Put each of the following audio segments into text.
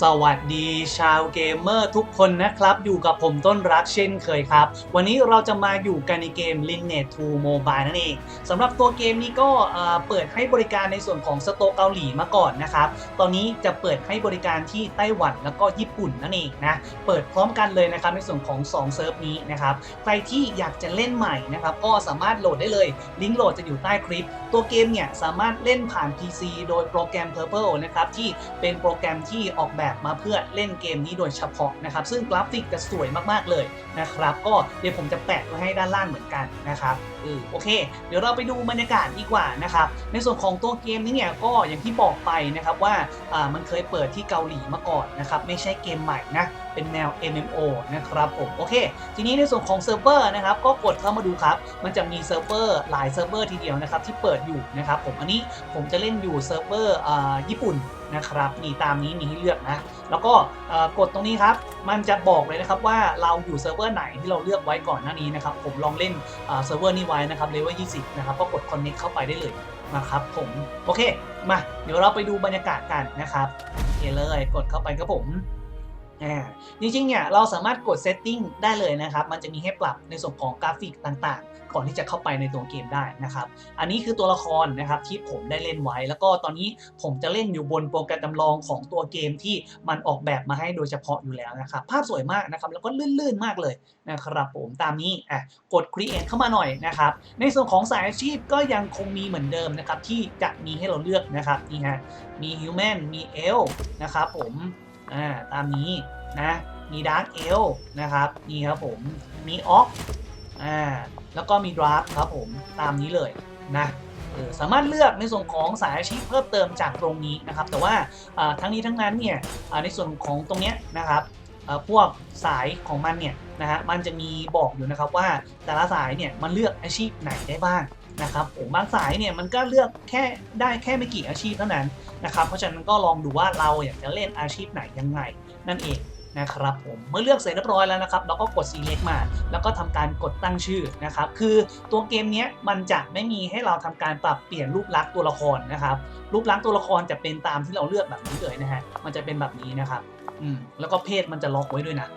สวัสดีชาวเกมเมอร์ทุกคนนะครับ อยู่กับผมต้นรักเช่นเคยครับ วันนี้เราจะมาอยู่กันในเกม Lineage 2 Mobile นั่นเองสำหรับตัวเกมนี้ก็เปิดให้บริการในส่วนของสโตเกาหลีมาก่อนนะครับ ตอนนี้จะเปิดให้บริการที่ไต้หวันแล้วก็ญี่ปุ่นนั่นเองนะเปิดพร้อมกันเลยนะครับในส่วนของ 2 เซิร์ฟนี้นะครับใครที่อยากจะเล่นใหม่นะครับก็สามารถโหลดได้เลยลิงก์โหลดจะอยู่ใต้คลิป ตัวเกมเนี่ยสามารถเล่นผ่าน PC โดยโปรแกรม Purple นะครับที่เป็นโปรแกรมที่ออกแบบมาเพื่อเล่นเกมนี้โดยเฉพาะนะครับ ซึ่งกราฟิกจะสวยมากๆเลยนะครับ ก็เดี๋ยวผมจะแปะไว้ให้ด้านล่างเหมือนกันนะครับเออโอเค เดี๋ยวเราไปดูบรรยากาศดีกว่านะครับ ในส่วนของตัวเกมนี้เนี่ยก็อย่างที่บอกไปนะครับว่าอ่ามันเคยเปิดที่เกาหลีมาก่อนนะครับ ไม่ใช่เกมใหม่นะ เป็นแนว MMO นะครับผมโอเค ทีนี้ในส่วนของเซิร์ฟเวอร์นะครับก็กดเข้ามาดูครับ มันจะมีเซิร์ฟเวอร์หลายเซิร์ฟเวอร์ทีเดียวนะครับที่เปิดอยู่นะครับผมอันนี้ผมจะเล่นอยู่เซิร์ฟเวอร์ญี่ปุ่นนะครับนี่ตามนี้มีให้เลือกนะแล้วก็กดตรงนี้ครับ มันจะบอกเลยนะครับว่าเราอยู่เซิร์ฟเวอร์ไหนที่เราเลือกไว้ก่อนหน้านี้นะครับผมลองเล่นเซิร์ฟเวอร์นี้ไว้นะครับเลเวล20 นะครับก็กด connect เข้าไปได้เลยนะครับผมโอเค มา เดี๋ยวเราไปดูบรรยากาศกันนะครับโอเคเลยกดเข้าไปครับผม อ่าจริงๆเนี่ยเราสามารถกด setting ได้เลยนะครับ มันจะมีให้ปรับในส่วนของกราฟิกต่างๆ ก่อนที่จะเข้าไปในตัวเกมได้นะครับ อันนี้คือตัวละครนะครับที่ผมได้เล่นไว้ แล้วก็ตอนนี้ผมจะเล่นอยู่บนโปรแกรมจำลองของตัวเกมที่มันออกแบบมาให้โดยเฉพาะอยู่แล้วนะครับ ภาพสวยมากนะครับ แล้วก็ลื่นๆมากเลยนะครับผมตามนี้อะกด create เข้ามาหน่อยนะครับ ในส่วนของสายอาชีพก็ยังคงมีเหมือนเดิมนะครับที่จะมีให้เราเลือกนะครับนี่ฮะมี human มี elf นะครับผม อ่าตามนี้นะมี Dark Elf นะครับนี่ครับผมมีออกอ่าแล้วก็มี Draft ครับผมตามนี้เลยนะเออสามารถเลือกในส่วนของสายอาชีพเพิ่มเติมจากตรงนี้นะครับ แต่ว่าทั้งนี้ทั้งนั้นเนี่ยในส่วนของตรงนี้นะครับพวกสายของมันเนี่ยนะฮะมันจะมีบอกอยู่นะครับว่าแต่ละสายเนี่ยมันเลือกอาชีพไหนได้บ้าง นะครับผมบางสายเนี่ยมันก็เลือกแค่ได้แค่ไม่กี่อาชีพเท่านั้นนะครับเพราะฉะนั้นก็ลองดูว่าเราอยากจะเล่นอาชีพไหนยังไงนั่นเองนะครับผมเมื่อเลือกเสร็จเรียบร้อยแล้วนะครับเราก็กด select มา แล้วก็ทำการกดตั้งชื่อนะครับคือตัวเกมนี้มันจะไม่มีให้เราทำการปรับเปลี่ยนรูปลักษณ์ตัวละครนะครับรูปลักษณ์ตัวละครจะเป็นตามที่เราเลือกแบบนี้เลยนะฮะมันจะเป็นแบบนี้นะครับอืมแล้วก็เพศมันจะล็อกไว้ด้วยนะ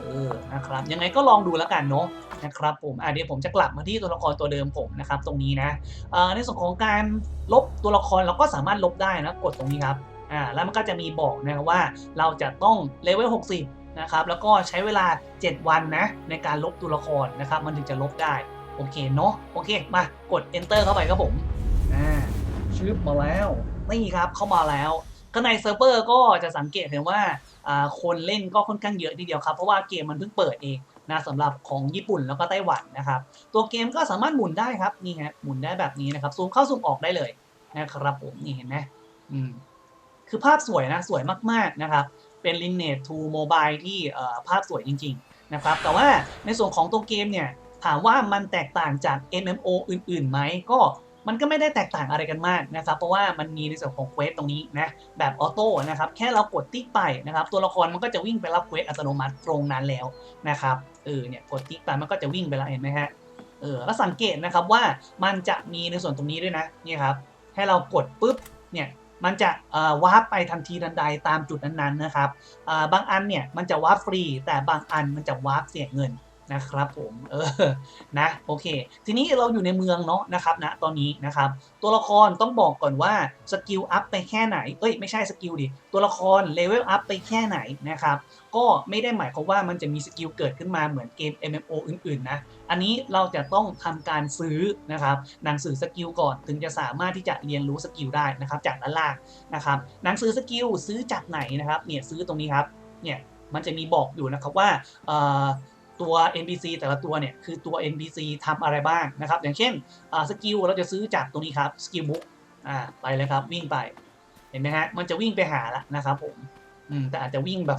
เออนะครับยังไงก็ลองดูแล้วกันเนาะนะครับผมอะเดี๋ยวผมจะกลับมาที่ตัวละครตัวเดิมผมนะครับตรงนี้นะในส่วนของการลบตัวละครเราก็สามารถลบได้นะกดตรงนี้ครับอ่าแล้วมันก็จะมีบอกนะครับว่าเราจะต้องเลเวล60นะครับแล้วก็ใช้เวลา 7 วันนะในการลบตัวละครนะครับมันถึงจะลบได้โอเคเนาะโอเค มากด enter เข้าไปครับผมอ่าชึบมาแล้วนี่ครับเข้ามาแล้ว ข้างในเซิร์ฟเวอร์ก็จะสังเกตเห็นว่าคนเล่นก็ค่อนข้างเยอะทีเดียวครับ เพราะว่าเกมมันเพิ่งเปิดเองนะสำหรับของญี่ปุ่นแล้วก็ไต้หวันนะครับ ตัวเกมก็สามารถหมุนได้ครับนี่ฮะหมุนได้แบบนี้นะครับซูมเข้าซูมออกได้เลยนะครับผมนี่เห็นไหมอืมคือภาพสวยนะสวยมากๆนะครับ เป็น Lineage 2 Mobile ที่ภาพสวยจริง ๆ นะครับ แต่ว่าในส่วนของตัวเกมเนี่ยถามว่ามันแตกต่างจาก MMO อื่นๆไหมก็ มันก็ไม่ได้แตกต่างอะไรกันมากนะครับ เพราะว่ามันมีในส่วนของเควสตรงนี้นะแบบออโต้นะครับแค่เรากดติ๊กไปนะครับ ตัวละครมันก็จะวิ่งไปรับเควสอัตโนมัติตรงนั้นแล้วนะครับเออเนี่ยกดติ๊กไปมันก็จะวิ่งไปแล้วเห็นไหมฮะเออแล้วสังเกตนะครับว่ามันจะมีในส่วนตรงนี้ด้วยนะนี่ครับให้เรากดปุ๊บเนี่ยมันจะวาร์ปไปทันทีทันใดตามจุดนั้นๆนะครับอ่าบางอันเนี่ยมันจะวาร์ปฟรี แต่บางอันมันจะวาร์ปเสียเงิน นะครับผมเออนะโอเค ทีนี้เราอยู่ในเมืองเนาะนะครับนะตอนนี้นะครับ ตัวละครต้องบอกก่อนว่าสกิลอัพไปแค่ไหนเอ้ยไม่ใช่สกิลดิตัวละครเลเวลอัพไปแค่ไหนนะครับก็ไม่ได้หมายความว่ามันจะมีสกิลเกิดขึ้นมาเหมือนเกม MMO อื่นๆนะอันนี้เราจะต้องทำการซื้อนะครับหนังสือสกิลก่อนถึงจะสามารถที่จะเรียนรู้สกิลได้นะครับจากด้านล่างนะครับหนังสือสกิลซื้อจากไหนนะครับเนี่ยซื้อตรงนี้ครับเนี่ยมันจะมีบอกอยู่นะครับว่า ตัว NPC แต่ละตัวเนี่ยคือตัว NPC ทำอะไรบ้างนะครับ อย่างเช่นสกิลเราจะซื้อจากตรงนี้ครับสกิลบุ๊กอ่าไปเลยครับวิ่งไปเห็นไหมฮะมันจะวิ่งไปหาละนะครับผมอืมแต่อาจจะวิ่งแบบ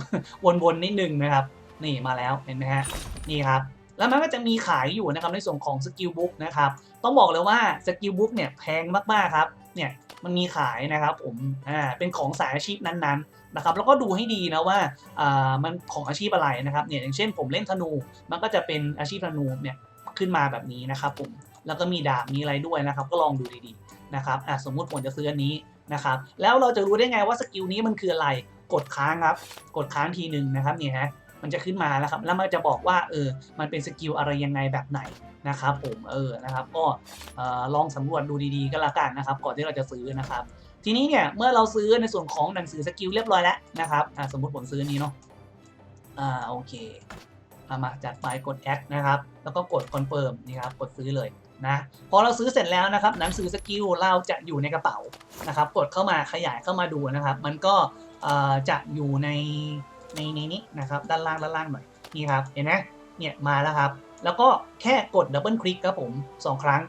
วนๆนิดนึงนะครับ นี่มาแล้วเห็นไหมฮะนี่ครับแล้วมันก็จะมีขายอยู่นะครับในส่วนของสกิลบุ๊กนะครับต้องบอกเลยว่าสกิลบุ๊กเนี่ยแพงมากๆครับ เนี่ยมันมีขายนะครับผมอ่าเป็นของสายอาชีพนั้นๆนะครับแล้วก็ดูให้ดีนะว่าอ่ามันของอาชีพอะไรนะครับเนี่ยอย่างเช่นผมเล่นธนูมันก็จะเป็นอาชีพธนูเนี่ยขึ้นมาแบบนี้นะครับผมแล้วก็มีดาบมีอะไรด้วยนะครับ ก็ลองดูดีๆนะครับอะสมมุติผมจะซื้ออันนี้นะครับแล้วเราจะรู้ได้ไงว่าสกิลนี้มันคืออะไรกดค้างครับ กดค้างทีหนึ่งนะครับเนี่ยฮะมันจะขึ้นมาแล้วครับแล้วมันจะบอกว่าเออมันเป็นสกิลอะไรยังไงแบบไหน นะครับผมเออนะครับก็ลองสำรวจดูดีๆก็แล้วกันนะครับ ก่อนที่เราจะซื้อนะครับ ทีนี้เนี่ยเมื่อเราซื้อในส่วนของหนังสือสกิลเรียบร้อยแล้วนะครับสมมติผมซื้อนี้เนาะอ่าโอเคเอามาจัดไปกดแอดนะครับแล้วก็กดคอนเฟิร์มนี่ครับกดซื้อเลยนะพอเราซื้อเสร็จแล้วนะครับ หนังสือสกิลเราจะอยู่ในกระเป๋านะครับ กดเข้ามาขยายเข้ามาดูนะครับ มันก็จะอยู่ในในนี้นะครับ ด้านล่างด้านล่างหน่อยนี่ครับเห็นไหมเนี่ยมาแล้วครับ แล้วก็แค่กดดับเบิลคลิกครับผมสองครั้ง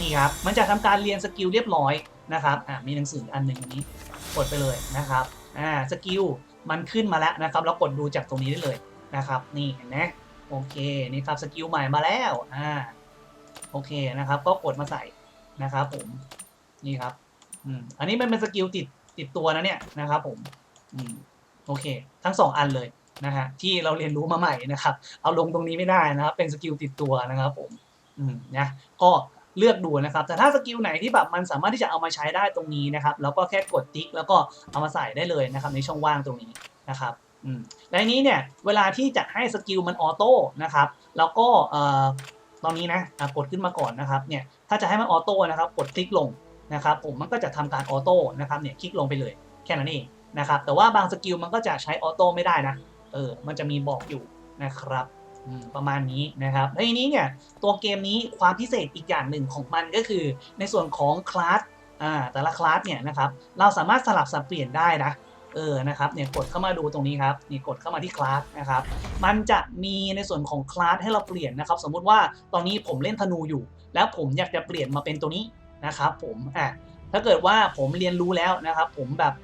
นี่ครับ มันจะทำการเรียนสกิลเรียบร้อยนะครับอ่ามีหนังสืออันหนึ่งอันนี้กดไปเลยนะครับอ่าสกิลมันขึ้นมาแล้วนะครับ เรากดดูจากตรงนี้ได้เลยนะครับ นี่เห็นไหมโอเคนี่ครับสกิลใหม่มาแล้วอ่าโอเคนะครับ ก็กดมาใส่นะครับผมนี่ครับอืมอันนี้มันเป็นสกิลติดติดตัวนะเนี่ยนะครับผมอืมโอเค ทั้งสองอันเลย นะฮะที่เราเรียนรู้มาใหม่นะครับ เอาลงตรงนี้ไม่ได้นะครับ เป็นสกิลติดตัวนะครับผมอืมนะก็เลือกดูนะครับ แต่ถ้าสกิลไหนที่แบบมันสามารถที่จะเอามาใช้ได้ตรงนี้นะครับ แล้วก็แค่กดติ๊ก แล้วก็เอามาใส่ได้เลยนะครับ ในช่องว่างตรงนี้นะครับอืมและนนี้เนี่ยเวลาที่จะให้สกิลมันออโต้นะครับ แล้วก็เอ่อตอนนี้นะกดขึ้นมาก่อนนะครับเนี่ยถ้าจะให้มันออโต้นะครับกดคลิกลงนะครับ ผมมันก็จะทำการออโต้นะครับเนี่ยคลิกลงไปเลยแค่นั้นเองนะครับแต่ว่าบางสกิลมันก็จะใช้ออโต้ไม่ได้นะ เออมันจะมีบอกอยู่นะครับอืมประมาณนี้นะครับแล้วทีนี้เนี่ยตัวเกมนี้ความพิเศษอีกอย่างหนึ่งของมันก็คือ ในส่วนของคลาสอ่าแต่ละคลาสเนี่ยนะครับเราสามารถสลับสับเปลี่ยนได้นะเออนะครับเนี่ยกดเข้ามาดูตรงนี้ครับนี่กดเข้ามาที่คลาสนะครับมันจะมีในส่วนของคลาสให้เราเปลี่ยนนะครับ สมมุติว่าตอนนี้ผมเล่นธนูอยู่ แล้วผมอยากจะเปลี่ยนมาเป็นตัวนี้นะครับผมอะ ถ้าเกิดว่าผมเรียนรู้แล้วนะครับ ผมแบบ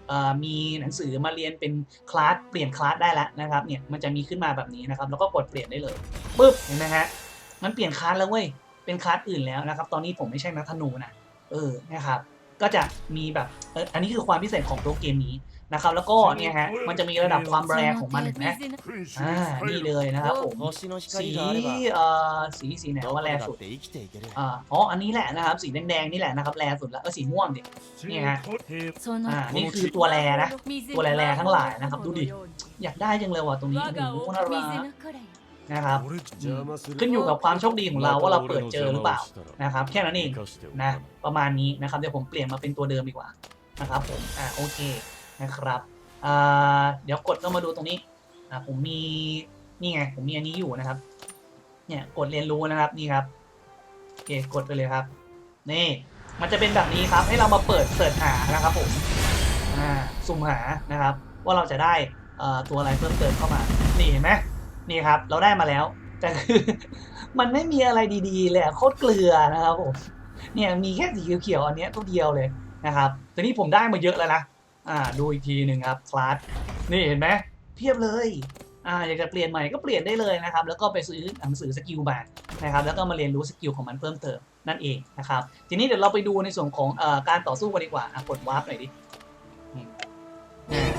มีหนังสือมาเรียนเป็นคลาสเปลี่ยนคลาสได้แล้วนะครับเนี่ยมันจะมีขึ้นมาแบบนี้นะครับ แล้วก็กดเปลี่ยนได้เลยปึ๊บเห็นไหมฮะมันเปลี่ยนคลาสแล้วเว้ยเป็นคลาสอื่นแล้วนะครับ ตอนนี้ผมไม่ใช่นักธนูนะเออนะครับ ก็จะมีแบบเอออันนี้คือความพิเศษของตัวเกมนี้ นะครับ แล้วก็เนี่ยฮะมันจะมีระดับความแรงของมันนะอ่านี่เลยนะครับผมสีเอ่อสีสีไหนว่าแรงสุดอ๋ออันนี้แหละนะครับ สีแดงๆนี่แหละนะครับแรงสุดแล้วก็สีม่วงดินี่ฮะอ่านี่คือตัวแรงนะ ตัวแรแรทั้งหลายนะครับ ดูดิอยากได้จังเลยว่ะตรงนี้โอ้โน่ารักนะครับขึ้นอยู่กับความโชคดีของเราว่าเราเปิดเจอหรือเปล่านะครับ แค่นั้นเองนะประมาณนี้นะครับเดี๋ยวผมเปลี่ยนมาเป็นตัวเดิมดีกว่านะครับผมอ่าโอเค นะครับเดี๋ยวกดเข้ามาดูตรงนี้ผมมีนี่ไงผมมีอันนี้อยู่นะครับ เนี่ยกดเรียนรู้นะครับนี่ครับโอเคกดไปเลยครับ นี่ มันจะเป็นแบบนี้ครับ ให้เรามาเปิดเสิร์ชหานะครับผมอ่าสุ่มหานะครับ ว่าเราจะได้เอ่อตัวอะไรเพิ่มเติมเข้ามา นี่เห็นไหมนี่ครับ เราได้มาแล้วแต่คือมันไม่มีอะไรดีๆเลยโคตรเกลือนะครับผมเนี่ยมีแค่สีเขียวๆอันนี้ตัวเดียวเลยนะครับแต่นี่ผมได้มาเยอะแล้วนะ อ่าดูอีกทีหนึ่งครับคลาสนี่เห็นไหมเพียบเลยอ่าอยากจะเปลี่ยนใหม่ก็เปลี่ยนได้เลยนะครับ แล้วก็ไปซื้อหนังสือสกิลมานะครับแล้วก็มาเรียนรู้สกิลของมันเพิ่มเติมนั่นเองนะครับ ทีนี้เดี๋ยวเราไปดูในส่วนของเอ่อการต่อสู้กันดีกว่าอะกดวาร์ปหน่อยดิ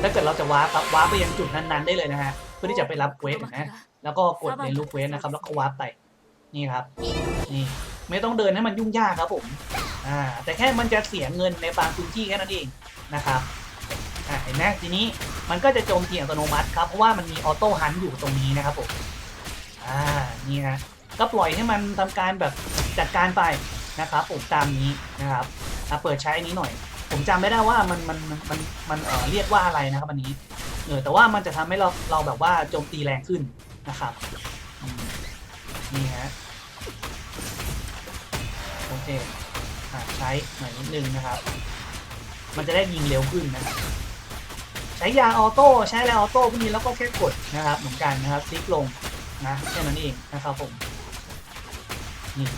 ถ้าเกิดเราจะวาร์ปครับวาร์ปไปยังจุดนั้นๆได้เลยนะฮะเพื่อที่จะไปรับเควสนไหมแล้วก็กดเรียนรู้เควสนะครับแล้วก็วาร์ปไปนี่ครับนี่ไม่ต้องเดินให้มันยุ่งยากครับผมอ่าแต่แค่มันจะเสียเงินในบางพื้นที่แค่นั้นเองนะครับ อ่าเห็นไหมทีนี้มันก็จะโจมตีอัตโนมัติครับเพราะว่ามันมีออโต้ฮันอยู่ตรงนี้นะครับผมอ่านี่ฮะก็ปล่อยให้มันทำการแบบจัดการไปนะครับผมตามนี้นะครับอะเปิดใช้นี้หน่อย ผมจำไม่ได้ว่ามันมันมันมันเออเรียกว่าอะไรนะครับอันนี้เออแต่ว่ามันจะทำให้เราเราแบบว่าโจมตีแรงขึ้นนะครับนี่ฮะโอเคใช้หน่อยนิดนึงนะครับ มันจะได้ยิงเร็วขึ้นนะครับ ช้ยาออโต้ใช้อะไรออโต้พวกนี้แล้วก็แค่กดนะครับเหมือนกันนะครับคลิกลงนะแค่นั้นเองนะครับผมนี่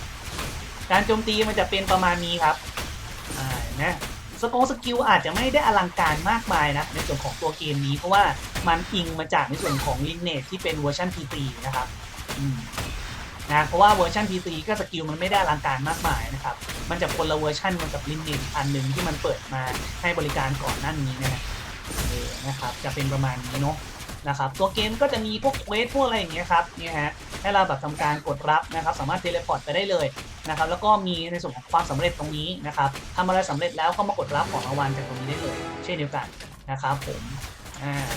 การโจมตีมันจะเป็นประมาณนี้ครับอ่านะสกองสกิลอาจจะไม่ได้อลังการมากมายนะในส่วนของตัวเกมนี้เพราะว่ามันอิงมาจากในส่วนของลินเน e ที่เป็นเวอร์ชัน P3 นะครับอืมนะเพราะว่าเวอร์ชัน P3 ก็สกิลมันไม่ได้อลังการมากมายนะครับมันจะคนละเวอร์ชันมันกับลินเน e อันหนึ่งที่มันเปิดมาให้บริการก่อนหน้านี้นะฮะ เออนะครับจะเป็นประมาณนี้เนาะนะครับตัวเกมก็จะมีพวกเควสพวกอะไรอย่างเงี้ยครับเนี่ยฮะให้เราแบบทำการกดรับนะครับสามารถเทเลพอร์ตไปได้เลยนะครับแล้วก็มีในส่วนของความสำเร็จตรงนี้นะครับทำอะไรสำเร็จแล้วก็มากดรับของรางวัลจากตรงนี้ได้เลย เช่นเดียวกันนะครับผม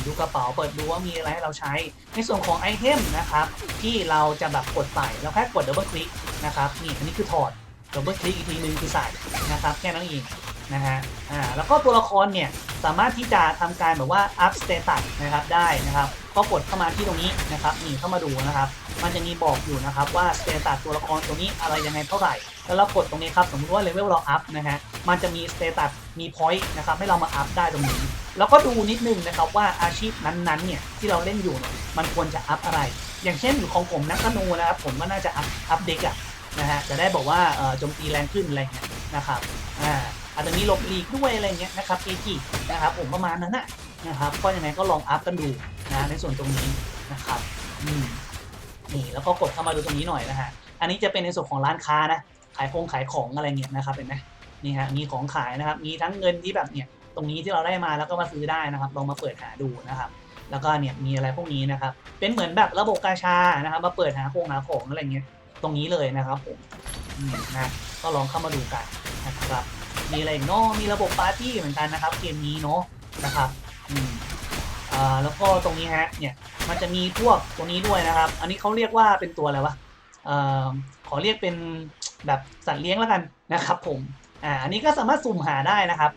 ดูกระเป๋าเปิดดูว่ามีอะไรให้เราใช้ ในส่วนของไอเทมนะครับที่เราจะแบบกดใส่แล้วแค่กดดับเบิลคลิกนะครับนี่อันนี้คือถอดดับเบิลคลิกอีกทีนึงคือใส่นะครับแค่นั้นเอง นะฮะอ่าแล้วก็ตัวละครเนี่ยสามารถที่จะทำการแบบว่าอัพสเตตัสนะครับได้นะครับก็กดเข้ามาที่ตรงนี้นะครับนี่เข้ามาดูนะครับ มันจะมีบอกอยู่นะครับว่าสเตตัสตัวละครตัวนี้อะไรยังไงเท่าไหร่ แล้วเรากดตรงนี้ครับสมมติว่าเลเวลเราอัพนะฮะมันจะมีสเตตัสมีพอยต์นะครับให้เรามาอัพได้ตรงนี้แล้วก็ดูนิดนึงนะครับว่าอาชีพนั้นๆเนี่ยที่เราเล่นอยู่เนี่ยมันควรจะอัพอะไร อย่างเช่นอยู่ของผมนักธนูนะครับผมก็น่าจะอัพอัพเด็กอะนะฮะจะได้บอกว่าโจมตีแรงขึ้นอะไรเงี้ยนะครับอ่า อาจจะมีหลบหลีกด้วยอะไรเงี้ยนะครับเอจินะครับผมประมาณนั้นนะนะครับก็ยังไงก็ลองอัพกันดูนะในส่วนตรงนี้นะครับอืมนี่แล้วก็กดเข้ามาดูตรงนี้หน่อยนะฮะอันนี้จะเป็นในส่วนของร้านค้านะขายของขายของอะไรเงี้ยนะครับเห็นไหมนี่ฮะมีของขายนะครับ มีทั้งเงินที่แบบเนี่ยตรงนี้ที่เราได้มาแล้วก็มาซื้อได้นะครับลองมาเปิดหาดูนะครับแล้วก็เนี่ยมีอะไรพวกนี้นะครับ เป็นเหมือนแบบระบบกาชานะครับมาเปิดหาของหาของอะไรเงี้ยตรงนี้เลยนะครับผมอืมนะก็ลองเข้ามาดูกันนะครับ มีอะไรอีกเนาะมีระบบปาร์ตี้เหมือนกันนะครับ เกมนี้เนาะนะครับอืมอ่าแล้วก็ตรงนี้ฮะเนี่ยมันจะมีพวกตัวนี้ด้วยนะครับ อันนี้เขาเรียกว่าเป็นตัวอะไรวะเอ่อขอเรียกเป็นแบบสัตว์เลี้ยงแล้วกันนะครับ ผมอ่าอันนี้ก็สามารถสุ่มหาได้นะครับ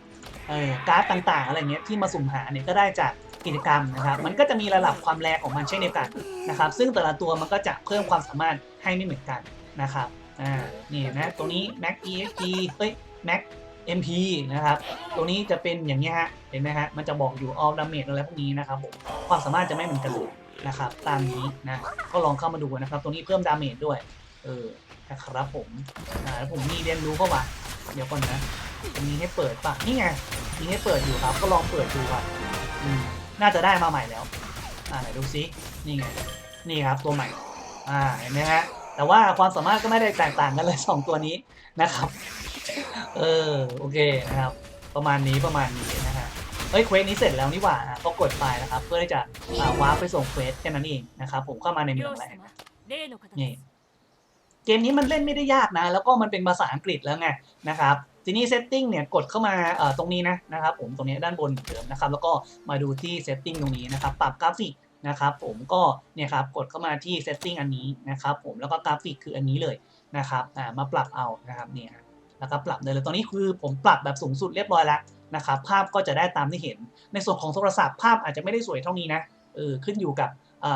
เออการ์ดต่างๆอะไรเงี้ยที่มาสุ่มหาเนี่ยก็ได้จากกิจกรรมนะครับ มันก็จะมีระดับความแรงของมันเช่นเดียวกันนะครับ ซึ่งแต่ละตัวมันก็จะเพิ่มความสามารถให้ไม่เหมือนกันนะครับอ่านี่นะตัวนี้ Mac EXP เอ้ย Mac MP นะครับ ตัวนี้จะเป็นอย่างนี้ฮะ เห็นไหมฮะ มันจะบอกอยู่ all damage อะไรพวกนี้นะครับผม ความสามารถจะไม่เหมือนกันเลยนะครับ ตามนี้นะ ก็ลองเข้ามาดูนะครับ ตัวนี้เพิ่มดาเมจด้วย เออ นะครับผม อ่าแล้วผมมีเรียนรู้เข้ามาเดี๋ยวก่อนนะ มีให้เปิดปะนี่ไง มีให้เปิดอยู่ครับ ก็ลองเปิดดูครับอืมน่าจะได้มาใหม่แล้ว อ่าไหนดูซิ นี่ไง นี่ครับตัวใหม่ อ่า เห็นไหมฮะ แต่ว่าความสามารถก็ไม่ได้แตกต่างกันเลยสองตัวนี้นะครับ เออโอเคนะครับ ประมาณนี้ประมาณนี้นะฮะเอ้ยเควสนี้เสร็จแล้วนี่หว่าฮะก็กดไปนะครับ เพื่อที่จะวาร์ปไปส่งเควสแค่นั้นเองนะครับผมเข้ามาในเมืองแล้วนี่เกมนี้มันเล่นไม่ได้ยากนะ แล้วก็มันเป็นภาษาอังกฤษแล้วไงนะครับทีนี้เซตติ้งเนี่ยกดเข้ามาตรงนี้นะนะครับผมตรงนี้ด้านบนเดิมนะครับแล้วก็มาดูที่เซตติ้งตรงนี้นะครับปรับกราฟิกนะครับผมก็เนี่ยครับกดเข้ามาที่เซตติ้งอันนี้นะครับผมแล้วก็กราฟิกคืออันนี้เลยนะครับมาปรับเอานะครับเนี่ย แล้วก็ปรับได้เลยตอนนี้คือผมปรับแบบสูงสุดเรียบร้อยแล้วนะครับภาพก็จะได้ตามที่เห็น ในส่วนของโทรศัพท์ภาพอาจจะไม่ได้สวยเท่านี้นะเออขึ้นอยู่กับ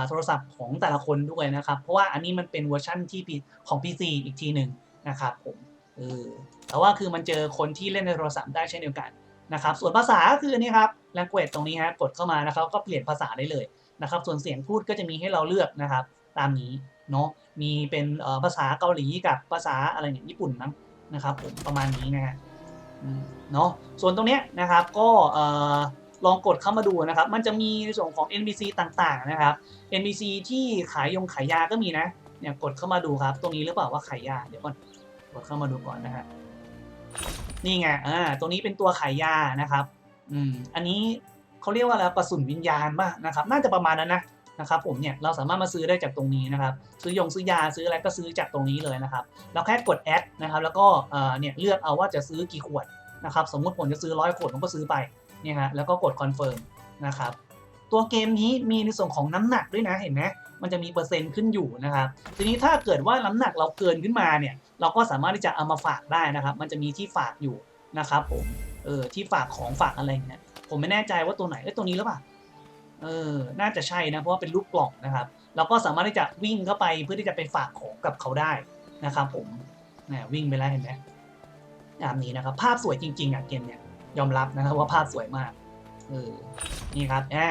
โทรศัพท์ของแต่ละคนด้วยนะครับ เพราะว่าอันนี้มันเป็นเวอร์ชั่นที่ของ PC อีกทีหนึ่งนะครับผมเออแต่ว่าคือมันเจอคนที่เล่นในโทรศัพท์ได้เช่นเดียวกันนะครับ ส่วนภาษาก็คืออันนี้ครับ language ตรงนี้ฮะกดเข้ามานะครับก็เปลี่ยนภาษาได้เลยนะครับ ส่วนเสียงพูดก็จะมีให้เราเลือกนะครับ ตามนี้เนาะมีเป็นภาษาเกาหลีกับภาษาอะไรเนี่ยญี่ปุ่นมั้ง นะครับผมประมาณนี้นะฮะเนาะส่วนตรงเนี้ยนะครับก็ลองกดเข้ามาดูนะครับ มันจะมีในส่วนของ NPC ต่างๆนะครับ NPC ที่ขายยงขายยาก็มีนะเนี่ยกดเข้ามาดูครับ ตรงนี้หรือเปล่าว่าขายยาเดี๋ยวก่อนกดเข้ามาดูก่อนนะฮะนี่ไงอ่าตรงนี้เป็นตัวขายยานะครับ อืมอันนี้เขาเรียกว่าอะไรกระสุนวิญญาณป่ะนะครับ น่าจะประมาณนั้นนะ นะครับผมเนี่ยเราสามารถมาซื้อได้จากตรงนี้นะครับซื้อยงซื้อยาซื้ออะไรก็ซื้อจากตรงนี้เลยนะครับเราแค่กดแอดนะครับแล้วก็เนี่ยเลือกเอาว่าจะซื้อกี่ขวดนะครับสมมติผมจะซื้อร้อยขวดผมก็ซื้อไปเนี่ยฮะแล้วก็กดคอนเฟิร์มนะครับตัวเกมนี้มีในส่วนของน้ำหนักด้วยนะเห็นไหมมันจะมีเปอร์เซ็นต์ขึ้นอยู่นะครับทีนี้ถ้าเกิดว่าน้ำหนักเราเกินขึ้นมาเนี่ยเราก็สามารถที่จะเอามาฝากได้นะครับ มันจะมีที่ฝากอยู่นะครับผมเออที่ฝากของฝากอะไรเงี้ยผมไม่แน่ใจว่าตัวไหนเอ้ยตัวนี้หรือเปล่า เออ น่าจะใช่นะ เพราะว่าเป็นรูปกล่องนะครับ เราก็สามารถที่จะวิ่งเข้าไปเพื่อที่จะไปฝากของกับเขาได้นะครับผมนี่ยวิ่งไปแล้วเห็นไหมแบบนี้นะครับ ภาพสวยจริงๆอะเกมเนี่ยยอมรับนะครับว่าภาพสวยมากเออนี่ครับอ่า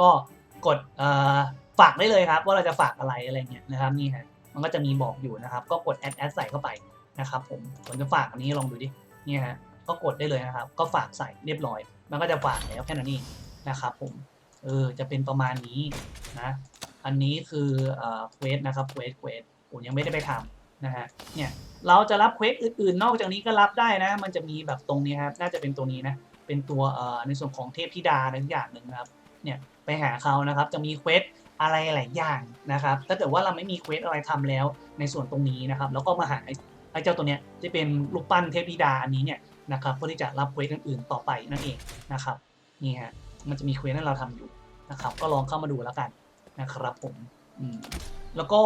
ก็กดเอ่อฝากได้เลยครับ ว่าเราจะฝากอะไรอะไรเงี้ยนะครับนี่ฮะมันก็จะมีบอกอยู่นะครับ ก็กดแอดแอดใส่เข้าไปนะครับผมผมจะฝากอันนี้ลองดูดินี่ฮะก็กดได้เลยนะครับ ก็ฝากใส่เรียบร้อย มันก็จะฝากแล้วแค่นั้นเองนะครับผม เออจะเป็นประมาณนี้นะอันนี้คือเอ่อเควสนะครับเควสเควสผมยังไม่ได้ไปทำนะฮะเนี่ยเราจะรับเควสอื่นๆ นอกจากนี้ก็รับได้นะ มันจะมีแบบตรงนี้ครับน่าจะเป็นตัวนี้นะเป็นตัวเอ่อในส่วนของเทพธิดาอะไรทุกอย่างหนึ่งนะครับเนี่ยไปหาเขานะครับจะมีเควสอะไรหลายอย่างนะครับถ้าเกิดว่าเราไม่มีเควสอะไรทำแล้วในส่วนตรงนี้นะครับ แล้วก็มาหาไอ้เจ้าตัวเนี้ยที่เป็นรูปปั้นเทพธิดาอันนี้เนี่ยนะครับเพื่อที่จะรับเควสอื่นๆต่อไปนั่นเองนะครับนี่ฮะ มันจะมีเควสให้เราทำอยู่นะครับ ก็ลองเข้ามาดูแล้วกันนะครับผมแล้วก็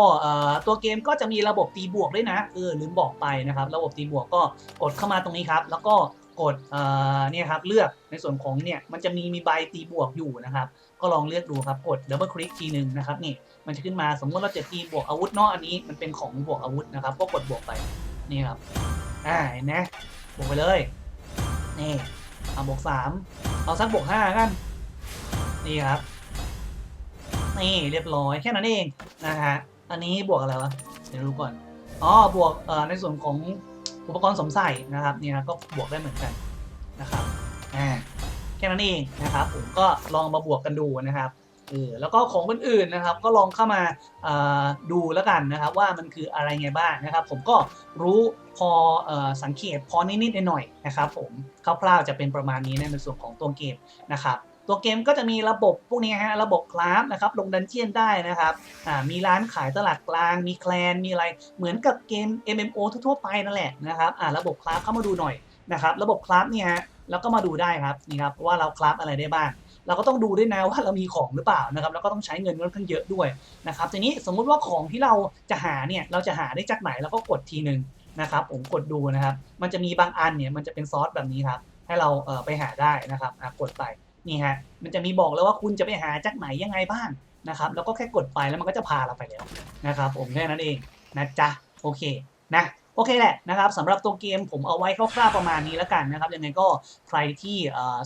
ตัวเกมก็จะมีระบบตีบวกด้วยนะเออลืมบอกไปนะครับ ระบบตีบวกก็กดเข้ามาตรงนี้ครับ แล้วก็กดเอ่อเนี่ยครับเลือกในส่วนของเนี่ยมันจะมีมีใบตีบวกอยู่นะครับ ก็ลองเลือกดูครับกดดับเบิลคลิกทีหนึ่งนะครับนี่มันจะขึ้นมาสมมติเราจะตีบวกอาวุธเนาะอันนี้มันเป็นของบวกอาวุธนะครับ ก็กดบวกไปนี่ครับอ่าเห็นไหมบวกไปเลยนี่ เอาบวกสามเอาสักบวกห้ากัน นี่ครับ นี่เรียบร้อยแค่นั้นเองนะฮะ อันนี้บวกอะไรวะ เดี๋ยวรู้ก่อน อ๋อ บวกเอ่อในส่วนของอุปกรณ์สมใส่นะครับเนี่ยก็บวกได้เหมือนกันนะครับ อ่า แค่นั้นเองนะครับ ผมก็ลองมาบวกกันดูนะครับ เออแล้วก็ของอื่นๆนะครับ ก็ลองเข้ามาดูแล้วกันนะครับ ว่ามันคืออะไรไงบ้างนะครับ ผมก็รู้พอออสังเกตพอนิดๆหน่อยๆนะครับ ผมคร่าวๆจะเป็นประมาณนี้ในส่วนของตัวเกมนะครับตัวเกมก็จะมีระบบพวกนี้ฮะระบบคลาสนะครับลงดันเจียนได้นะครับมีร้านขายตลาดกลาง มีแคลน มีอะไรเหมือนกับเกม MMO ทั่วๆไปนั่นแหละนะครับระบบคลาสเข้ามาดูหน่อยนะครับ ระบบคลาสเนี่ยฮะแล้วก็มาดูได้ครับนี่ครับว่าเราคราฟอะไรได้บ้าง เราก็ต้องดูด้วยนะว่าเรามีของหรือเปล่านะครับแล้วก็ต้องใช้เงินค่อนข้างเยอะด้วยนะครับทีนี้สมมุติว่าของที่เราจะหาเนี่ยเราจะหาได้จากไหนเราก็กดทีหนึ่งนะครับผมกดดูนะครับมันจะมีบางอันเนี่ยมันจะเป็นซอสแบบนี้ครับให้เราเออไปหาได้นะครับกดไปนี่ฮะมันจะมีบอกแล้วว่าคุณจะไปหาจากไหนยังไงบ้างนะครับแล้วก็แค่กดไปแล้วมันก็จะพาเราไปแล้วนะครับผมแค่นั้นเองนะจ๊ะโอเคนะ โอเคแหละนะครับสำหรับตัวเกมผมเอาไว้คร่าวๆประมาณนี้แล้วกันนะครับยังไงก็ใครที่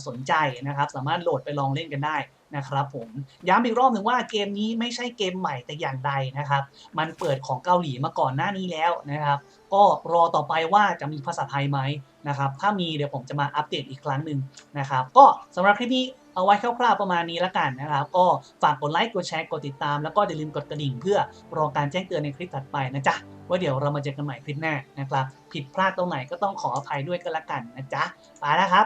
สนใจนะครับสามารถโหลดไปลองเล่นกันได้นะครับผมย้ำอีกรอบหนึ่งว่าเกมนี้ไม่ใช่เกมใหม่แต่อย่างใดนะครับ มันเปิดของเกาหลีมาก่อนหน้านี้แล้วนะครับ ก็รอต่อไปว่าจะมีภาษาไทยไหมนะครับถ้ามีเดี๋ยวผมจะมาอัปเดตอีกครั้งหนึ่งนะครับ ก็สำหรับคลิปนี้เอาไว้คร่าวๆประมาณนี้แล้วกันนะครับ ก็ฝากกดไลค์กดแชร์กดติดตาม แล้วก็อย่าลืมกดกระดิ่งเพื่อรอการแจ้งเตือนในคลิปถัดไปนะจ๊ะ ว่าเดี๋ยวเรามาเจอกันใหม่คลิปหน้านะครับ ผิดพลาดตรงไหนก็ต้องขออภัยด้วยกันละกันนะจ๊ะไปแล้วครับ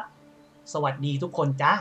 สวัสดีทุกคนจ้า